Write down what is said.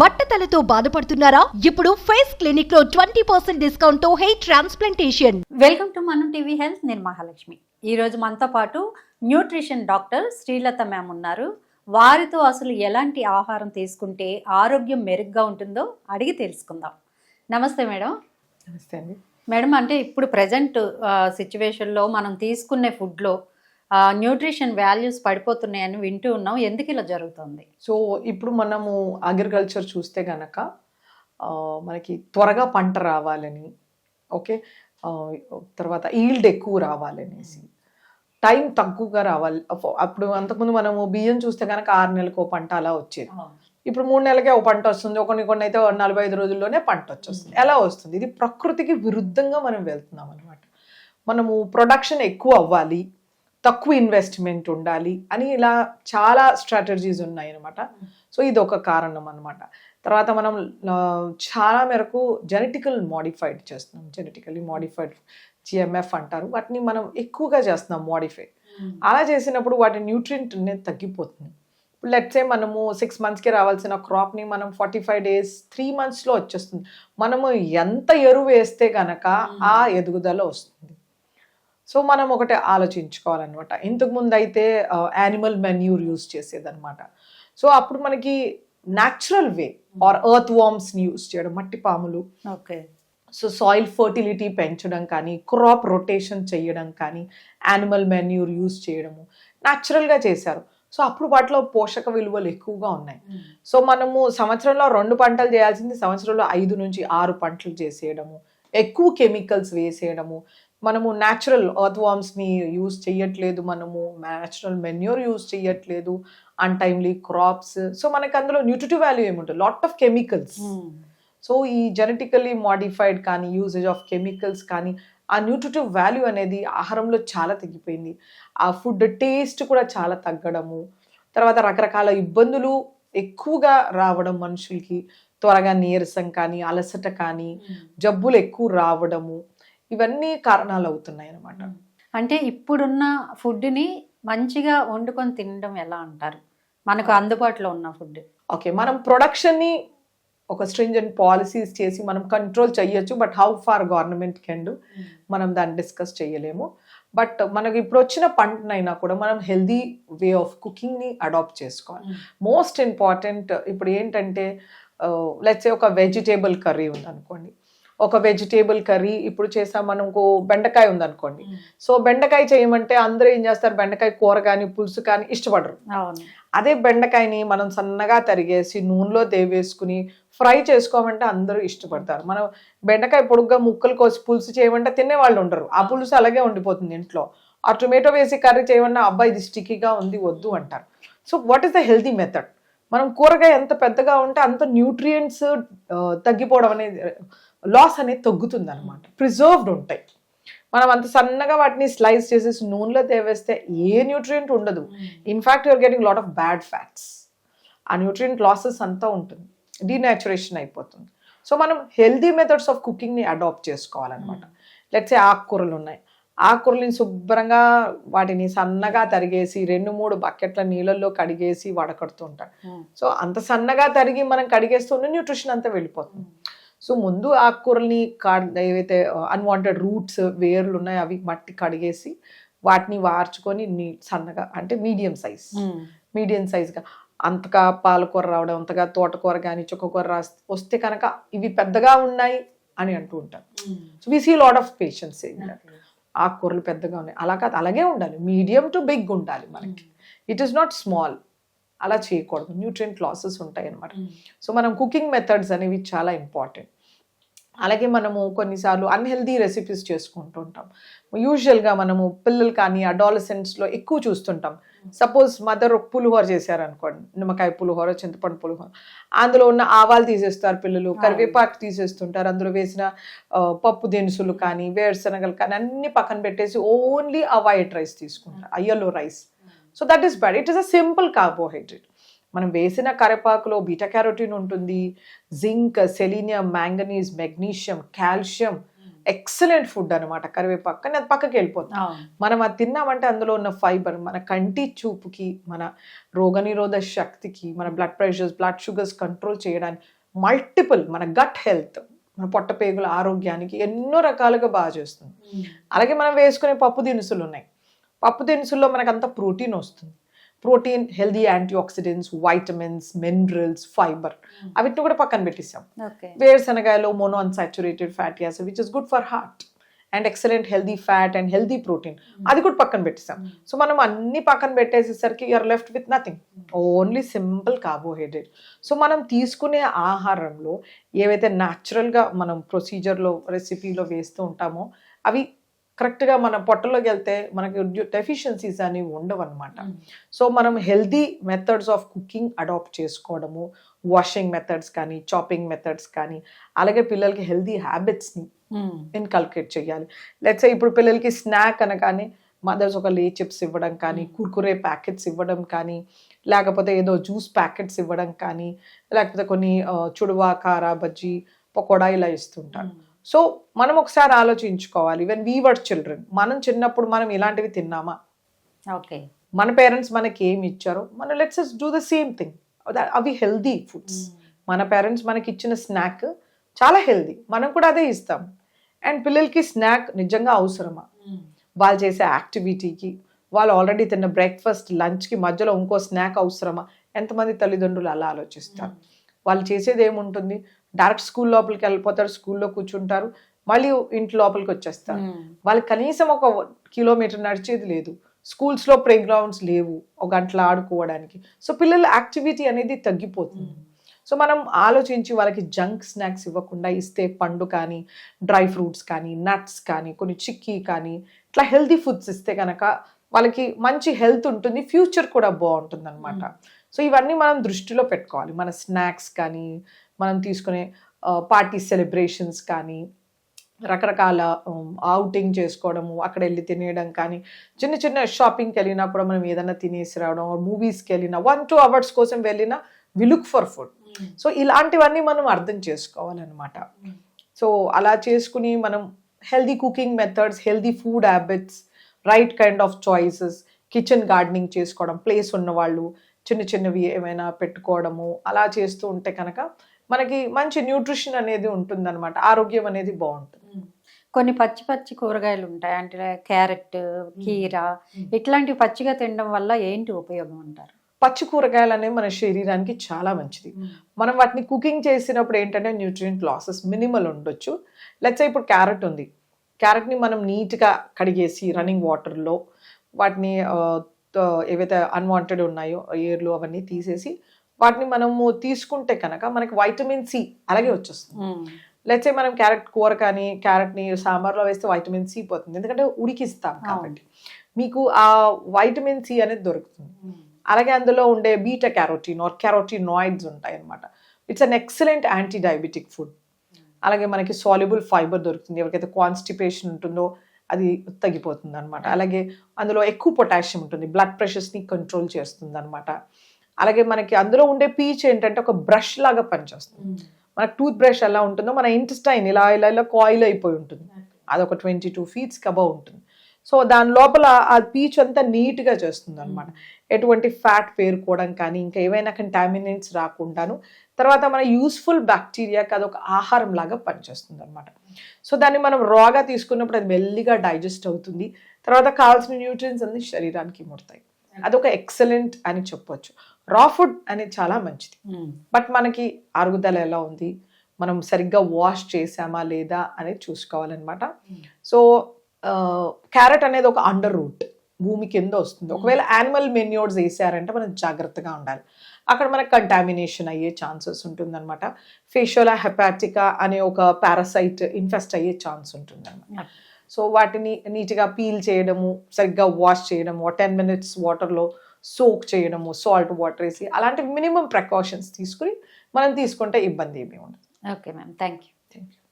బట్టతలతో బాధపడుతున్నారా? ఇప్పుడు ఫేస్ క్లినిక్లో ట్వంటీ పర్సెంట్ డిస్కౌంట్తో హెయిర్ ట్రాన్స్ప్లాంటేషన్. వెల్కమ్ టు మనం టీవీ హెల్త్ నేను మహాలక్ష్మి. ఈరోజు మనతో పాటు న్యూట్రిషన్ డాక్టర్ శ్రీలత మ్యామ్ ఉన్నారు. వారితో అసలు ఎలాంటి ఆహారం తీసుకుంటే ఆరోగ్యం మెరుగ్గా ఉంటుందో అడిగి తెలుసుకుందాం. నమస్తే మేడం. నమస్తే అండి. మేడం అంటే ఇప్పుడు ప్రజెంట్ సిచ్యువేషన్లో మనం తీసుకునే ఫుడ్లో న్యూట్రిషన్ వాల్యూస్ పడిపోతున్నాయని వింటూ ఉన్నాం. ఎందుకు ఇలా జరుగుతుంది? సో ఇప్పుడు మనము అగ్రికల్చర్ చూస్తే గనక మనకి త్వరగా పంట రావాలని ఓకే? తర్వాత ఈల్డ్ ఎక్కువ రావాలనేసి. టైం తక్కువగా రావాలి. అప్పుడు అంతకుముందు మనము బియ్యం చూస్తే కనుక ఆరు నెలలకు ఓ పంట అలా వచ్చేది. ఇప్పుడు మూడు నెలలకే ఓ పంట వస్తుంది. కొన్ని కొన్ని అయితే నలభై ఐదు రోజుల్లోనే పంట వచ్చేస్తుంది. ఎలా వస్తుంది? ఇది ప్రకృతికి విరుద్ధంగా మనం వెళ్తున్నాం అనమాట మనము ప్రొడక్షన్ ఎక్కువ అవ్వాలి. తక్కువ ఇన్వెస్ట్మెంట్ ఉండాలి అని ఇలా చాలా స్ట్రాటజీస్ ఉన్నాయి అనమాట సో ఇది ఒక కారణం అనమాట తర్వాత మనం చాలా మేరకు జెనెటికల్ మాడిఫైడ్ చేస్తున్నాం. జెనెటికల్లీ మాడిఫైడ్ జిఎంఎఫ్ అంటారు. వాటిని మనం ఎక్కువగా చేస్తున్నాం మాడిఫై అలా చేసినప్పుడు వాటి న్యూట్రియంట్ అనేది తగ్గిపోతుంది. ఇప్పుడు లెట్సే మనము సిక్స్ మంత్స్కి రావాల్సిన క్రాప్ని మనం ఫార్టీ ఫైవ్ డేస్ త్రీ మంత్స్లో వచ్చేస్తుంది. మనము ఎంత ఎరువు వేస్తే గనక ఆ ఎదుగుదల వస్తుంది. సో మనం ఒకటి ఆలోచించుకోవాలన్నమాట. ఇంతకు ముందు అయితే యానిమల్ మెన్యూర్ యూస్ చేసేదన్నమాట. సో అప్పుడు మనకి న్యాచురల్ వే ఆర్ ఎర్త్ వార్మ్స్ని యూస్ చేయడం మట్టి పాములు. ఓకే. సో సాయిల్ ఫర్టిలిటీ పెంచడం కానీ క్రాప్ రొటేషన్ చేయడం కానీ యానిమల్ మెన్యూర్ యూస్ చేయడము న్యాచురల్గా చేశారు. సో అప్పుడు వాటిలో పోషక విలువలు ఎక్కువగా ఉన్నాయి. సో మనము సంవత్సరంలో రెండు పంటలు చేయాల్సింది సంవత్సరంలో ఐదు నుంచి ఆరు పంటలు చేసేయడము ఎక్కువ కెమికల్స్ వేసేయడము మనము న్యాచురల్ ఎర్త్ వామ్స్ని యూస్ చేయట్లేదు మనము న్యాచురల్ మెన్యూర్ యూస్ చేయట్లేదు అన్టైమ్లీ క్రాప్స్ సో మనకి అందులో న్యూట్రిటివ్ వాల్యూ ఏముంటుంది? లాట్ ఆఫ్ కెమికల్స్ సో ఈ జెనెటికల్లీ మాడిఫైడ్ కానీ యూసేజ్ ఆఫ్ కెమికల్స్ కానీ ఆ న్యూట్రిటివ్ వాల్యూ అనేది ఆహారంలో చాలా తగ్గిపోయింది. ఆ ఫుడ్ టేస్ట్ కూడా చాలా తగ్గడము. తర్వాత రకరకాల ఇబ్బందులు ఎక్కువగా రావడం మనుషులకి. త్వరగా నీరసం కానీ అలసట కానీ జబ్బులు ఎక్కువ రావడము. ఇవన్నీ కారణాలు అవుతున్నాయి అన్నమాట అంటే ఇప్పుడున్న ఫుడ్ని మంచిగా వండుకొని తినడం ఎలా అంటారు? మనకు అందుబాటులో ఉన్న ఫుడ్. ఓకే మనం ప్రొడక్షన్ని ఒక స్ట్రింజెంట్ పాలసీస్ చేసి మనం కంట్రోల్ చేయొచ్చు but how far government can do మనం దాన్ని డిస్కస్ చేయలేము బట్ మనకి ఇప్పుడు వచ్చిన పంటనైనా కూడా మనం హెల్దీ వే ఆఫ్ కుకింగ్ని అడాప్ట్ చేసుకోవాలి. మోస్ట్ ఇంపార్టెంట్ ఇప్పుడు ఏంటంటే లెట్సే ఒక వెజిటేబుల్ కర్రీ ఉందనుకోండి. ఒక వెజిటేబుల్ కర్రీ ఇప్పుడు చేసాం మనకు బెండకాయ ఉందనుకోండి. సో బెండకాయ చేయమంటే అందరూ ఏం చేస్తారు? బెండకాయ కూర కానీ పులుసు కానీ ఇష్టపడరు. అదే బెండకాయని మనం సన్నగా తరిగేసి నూనెలో దేవేసుకుని ఫ్రై చేసుకోమంటే అందరూ ఇష్టపడతారు. మనం బెండకాయ పొడుగ్గా ముక్కలు కోసి పులుసు చేయమంటే తినే వాళ్ళు ఉండరు. ఆ పులుసు అలాగే ఉండిపోతుంది ఇంట్లో. ఆ టొమాటో వేసి కర్రీ చేయమన్నా అబ్బాయి ఇది స్టిక్కీగా ఉంది వద్దు అంటారు. So what is the healthy method మనం కూరగాయ ఎంత పెద్దగా ఉంటే అంత న్యూట్రియంట్స్ తగ్గిపోవడం అనేది లాస్ అనేది తగ్గుతుంది అనమాట ప్రిజర్వ్డ్ ఉంటాయి. మనం అంత సన్నగా వాటిని స్లైస్ చేసేసి నూనెలో తేవేస్తే ఏ న్యూట్రియంట్ ఉండదు. In fact you're getting lot of bad fats ఆ న్యూట్రియంట్ లాసెస్ అంతా ఉంటుంది. డీనాచురేషన్ అయిపోతుంది. సో మనం హెల్దీ మెథడ్స్ ఆఫ్ కుకింగ్ని అడాప్ట్ చేసుకోవాలన్నమాట. లెట్సే ఆకుకూరలు ఉన్నాయి. ఆకుకూరలని శుభ్రంగా వాటిని సన్నగా తరిగేసి రెండు మూడు బకెట్ల నీళ్ళల్లో కడిగేసి వడకడుతూ ఉంటారు సో అంత సన్నగా తరిగి మనం కడిగేస్తున్న న్యూట్రిషన్ అంతా వెళ్ళిపోతుంది. సో ముందు ఆకుకూరల్ని కాడ్ ఏవైతే అన్వాంటెడ్ రూట్స్ వేర్లు ఉన్నాయో అవి మట్టి కడిగేసి వాటిని వార్చుకొని నీ సన్నగా అంటే మీడియం సైజ్. మీడియం సైజ్గా. అంతగా పాలకూర రావడం అంతగా తోటకూర కానీ చుక్కకూర రాస్ వస్తే కనుక ఇవి పెద్దగా ఉన్నాయి అని అంటూ ఉంటారు. So we see lot of patience ఆకుకూరలు పెద్దగా ఉన్నాయి. అలా కాదు అలాగే ఉండాలి. మీడియం టు బిగ్ ఉండాలి మనకి. ఇట్ ఈస్ నాట్ స్మాల్ అలా చేయకూడదు. న్యూట్రియంట్ లాసెస్ ఉంటాయి అన్నమాట సో మనం కుకింగ్ మెథడ్స్ అనేవి చాలా ఇంపార్టెంట్ అలాగే మనము కొన్నిసార్లు అన్హెల్దీ రెసిపీస్ చేసుకుంటూ ఉంటాం యూజువల్గా మనము పిల్లలు కానీ అడాలసెంట్స్లో ఎక్కువ చూస్తుంటాం. సపోజ్ మదర్ పులిహోర చేశారనుకోండి నిమ్మకాయ పులిహోర చింతపండు పులిహోర. అందులో ఉన్న ఆవాలు తీసేస్తారు పిల్లలు కరివేపాకు తీసేస్తుంటారు. అందులో వేసిన పప్పు దినుసులు కానీ వేరుశనగలు కానీ అన్ని పక్కన పెట్టేసి ఓన్లీ ఆ వైట్ రైస్ తీసుకుంటారు. అయ్యలో rice so that is bad it is a simple carbohydrate మనం వేసిన కరివేపాకులో బీటా క్యారోటిన్ ఉంటుంది zinc selenium manganese magnesium calcium excellent food అనమాట కరివేపాకు. కానీ అది పక్కకి వెళ్ళిపోతుంది మనం అది తిన్నామంటే అందులో ఉన్న ఫైబర్ మన కంటి చూపుకి మన రోగనిరోధ శక్తికి మన blood pressures blood sugars control చేయడానికి మల్టిపుల్ మన గట్ హెల్త్ మన పొట్టపేగుల ఆరోగ్యానికి ఎన్నో రకాలుగా బాగా చేస్తుంది. అలాగే మనం వేసుకునే పప్పు దినుసులు ఉన్నాయి. పప్పు దినుసుల్లో మనకు అంత ప్రోటీన్ వస్తుంది. Protein healthy antioxidants vitamins minerals fibre అవిటిని కూడా పక్కన పెట్టేసాం. వేరుశనగాయలో mono unsaturated fatty acid which is good for heart and excellent healthy fat and healthy protein అది కూడా పక్కన పెట్టేసాం. సో మనం అన్ని పక్కన పెట్టేసేసరికి you're left with nothing only simple carbohydrate so మనం తీసుకునే ఆహారంలో ఏవైతే న్యాచురల్గా మనం ప్రొసీజర్లో రెసిపీలో వేస్తూ ఉంటామో అవి కరెక్ట్గా మన పొట్టలోకి వెళ్తే మనకి డెఫిషియన్సీస్ అనేవి ఉండవు అనమాట సో మనం healthy methods of cooking adapt చేసుకోవడము వాషింగ్ మెథడ్స్ కానీ చాపింగ్ మెథడ్స్ కానీ అలాగే పిల్లలకి హెల్దీ హ్యాబిట్స్ని ఇన్కల్కేట్ చేయాలి. లెట్స్ ఇప్పుడు పిల్లలకి స్నాక్ అనగానే మదర్స్ ఒక లే చిప్స్ ఇవ్వడం కానీ కుర్కురే ప్యాకెట్స్ ఇవ్వడం కానీ లేకపోతే ఏదో జ్యూస్ ప్యాకెట్స్ ఇవ్వడం కానీ లేకపోతే కొన్ని చుడువా కారా బజ్జీ పకోడా ఇలా ఇస్తుంటారు. సో మనం ఒకసారి ఆలోచించుకోవాలి. ఈవెన్ వీవర్ చిల్డ్రన్ మనం చిన్నప్పుడు మనం ఇలాంటివి తిన్నామా? ఓకే. మన పేరెంట్స్ మనకి ఏమి ఇచ్చారో? మనం let's do the same thing అవి హెల్దీ ఫుడ్స్ మన పేరెంట్స్ మనకి ఇచ్చిన స్నాక్ చాలా హెల్దీ మనం కూడా అదే ఇస్తాం. అండ్ పిల్లలకి స్నాక్ నిజంగా అవసరమా? వాళ్ళు చేసే యాక్టివిటీకి వాళ్ళు ఆల్రెడీ తిన్న బ్రేక్ఫాస్ట్ లంచ్కి మధ్యలో ఇంకో స్నాక్ అవసరమా? ఎంతమంది తల్లిదండ్రులు అలా ఆలోచిస్తారు? వాళ్ళు చేసేది ఏముంటుంది? డైరెక్ట్ స్కూల్ లోపలికి వెళ్ళిపోతారు స్కూల్లో కూర్చుంటారు మళ్ళీ ఇంటి లోపలికి వచ్చేస్తారు. వాళ్ళు కనీసం ఒక కిలోమీటర్ నడిచేది లేదు. స్కూల్స్లో ప్లే గ్రౌండ్స్ లేవు ఒక గంటలు ఆడుకోవడానికి. సో పిల్లల యాక్టివిటీ అనేది తగ్గిపోతుంది. సో మనం ఆలోచించి వాళ్ళకి జంక్ స్నాక్స్ ఇవ్వకుండా ఇస్తే పండు కానీ డ్రై ఫ్రూట్స్ కానీ నట్స్ కానీ కొన్ని చిక్కీ కానీ ఇట్లా హెల్తీ ఫుడ్స్ ఇస్తే కనుక వాళ్ళకి మంచి హెల్త్ ఉంటుంది ఫ్యూచర్ కూడా బాగుంటుంది అనమాట సో ఇవన్నీ మనం దృష్టిలో పెట్టుకోవాలి. మన స్నాక్స్ కానీ మనం తీసుకునే పార్టీ సెలబ్రేషన్స్ కానీ రకరకాల అవుటింగ్ చేసుకోవడము అక్కడ వెళ్ళి తినేయడం కానీ చిన్న చిన్న షాపింగ్కి వెళ్ళినా కూడా మనం ఏదైనా తినేసి రావడం మూవీస్కి వెళ్ళినా వన్ టూ అవర్స్ కోసం వెళ్ళినా we look for food so ఇలాంటివన్నీ మనం అర్థం చేసుకోవాలన్నమాట. సో అలా చేసుకుని మనం healthy cooking methods healthy food habits right kind of choices kitchen gardening చేసుకోవడం ప్లేస్ ఉన్నవాళ్ళు చిన్న చిన్నవి ఏమైనా పెట్టుకోవడము అలా చేస్తూ ఉంటే కనుక మనకి మంచి న్యూట్రిషన్ అనేది ఉంటుందన్నమాట. ఆరోగ్యం అనేది బాగుంటుంది. కొన్ని పచ్చి పచ్చి కూరగాయలు ఉంటాయి. అంటే క్యారెట్ కీర ఇట్లాంటివి పచ్చిగా తినడం వల్ల ఏంటి ఉపయోగం అంటారు? పచ్చి కూరగాయలు అనేవి మన శరీరానికి చాలా మంచిది. మనం వాటిని కుకింగ్ చేసినప్పుడు ఏంటంటే న్యూట్రియంట్ లాసెస్ మినిమల్ ఉండొచ్చు. లెట్స్ ఇప్పుడు క్యారెట్ ఉంది. క్యారెట్ని మనం నీట్గా కడిగేసి రన్నింగ్ వాటర్లో వాటిని ఏవైతే అన్వాంటెడ్ ఉన్నాయో ఏర్లు అవన్నీ తీసేసి వాటిని మనము తీసుకుంటే కనుక మనకి వైటమిన్ సి అలాగే వచ్చేస్తుంది. లెట్స్ మనం క్యారెట్ కూర కానీ క్యారెట్ని సాంబార్లో వేస్తే వైటమిన్ సి పోతుంది. ఎందుకంటే ఉడికిస్తాం కాబట్టి. మీకు ఆ వైటమిన్ సి అనేది దొరుకుతుంది. అలాగే అందులో ఉండే బీటా క్యారోటీన్ ఆర్ క్యారోటీనాయిడ్స్ ఉంటాయి అనమాట it's an excellent anti diabetic food అలాగే మనకి సాల్యుబుల్ ఫైబర్ దొరుకుతుంది. ఎవరికైతే కాన్స్టిపేషన్ ఉంటుందో అది తగ్గిపోతుంది అనమాట అలాగే అందులో ఎక్కువ పొటాషియం ఉంటుంది. బ్లడ్ ప్రెషర్స్ని కంట్రోల్ చేస్తుంది అనమాట అలాగే మనకి అందులో ఉండే పీచ్ ఏంటంటే ఒక బ్రష్ లాగా పనిచేస్తుంది. మనకు టూత్ బ్రష్ ఎలా ఉంటుందో మన ఇంటెస్టైన్ ఇలా ఇలా ఇలా కాయిల్ అయిపోయి ఉంటుంది. అదొక ట్వంటీ టూ ఫీట్స్ కబా ఉంటుంది. సో దాని లోపల ఆ పీచ్ అంతా నీట్గా చేస్తుంది అనమాట ఎటువంటి ఫ్యాట్ పేరుకోవడం కానీ ఇంకా ఏవైనా కంటామినెంట్స్ రాకుండాను. తర్వాత మన యూస్ఫుల్ బ్యాక్టీరియాకి అదొక ఆహారం లాగా పనిచేస్తుంది అనమాట సో దాన్ని మనం రాగా తీసుకున్నప్పుడు అది మెల్లిగా డైజెస్ట్ అవుతుంది. తర్వాత కావాల్సిన న్యూట్రియన్స్ అన్ని శరీరానికి ముడతాయి. అదొక ఎక్సలెంట్ అని చెప్పొచ్చు. రా ఫుడ్ అనేది చాలా మంచిది. బట్ మనకి అరుగుదల ఎలా ఉంది? మనం సరిగ్గా వాష్ చేసామా లేదా అనేది చూసుకోవాలన్నమాట. సో క్యారెట్ అనేది ఒక అండర్ రూట్ భూమి కింద వస్తుంది. ఒకవేళ యానిమల్ మెన్యూర్స్ వేసారంటే మనం జాగ్రత్తగా ఉండాలి. అక్కడ మనకు కంటామినేషన్ అయ్యే ఛాన్సెస్ ఉంటుందన్నమాట. ఫేషియోలా హెపాటికా అనే ఒక పారాసైట్ ఇన్ఫెస్ట్ అయ్యే ఛాన్స్ ఉంటుందన్నమాట. సో వాటిని నీట్గా పీల్ చేయడము సరిగ్గా వాష్ చేయడము టెన్ మినిట్స్ వాటర్లో సోక్ చేయడము సాల్ట్ వాటర్ వేసి అలాంటి మినిమం ప్రికాషన్స్ తీసుకుని మనం తీసుకుంటే ఇబ్బంది ఏమీ ఉండదు. Okay ma'am thank you thank you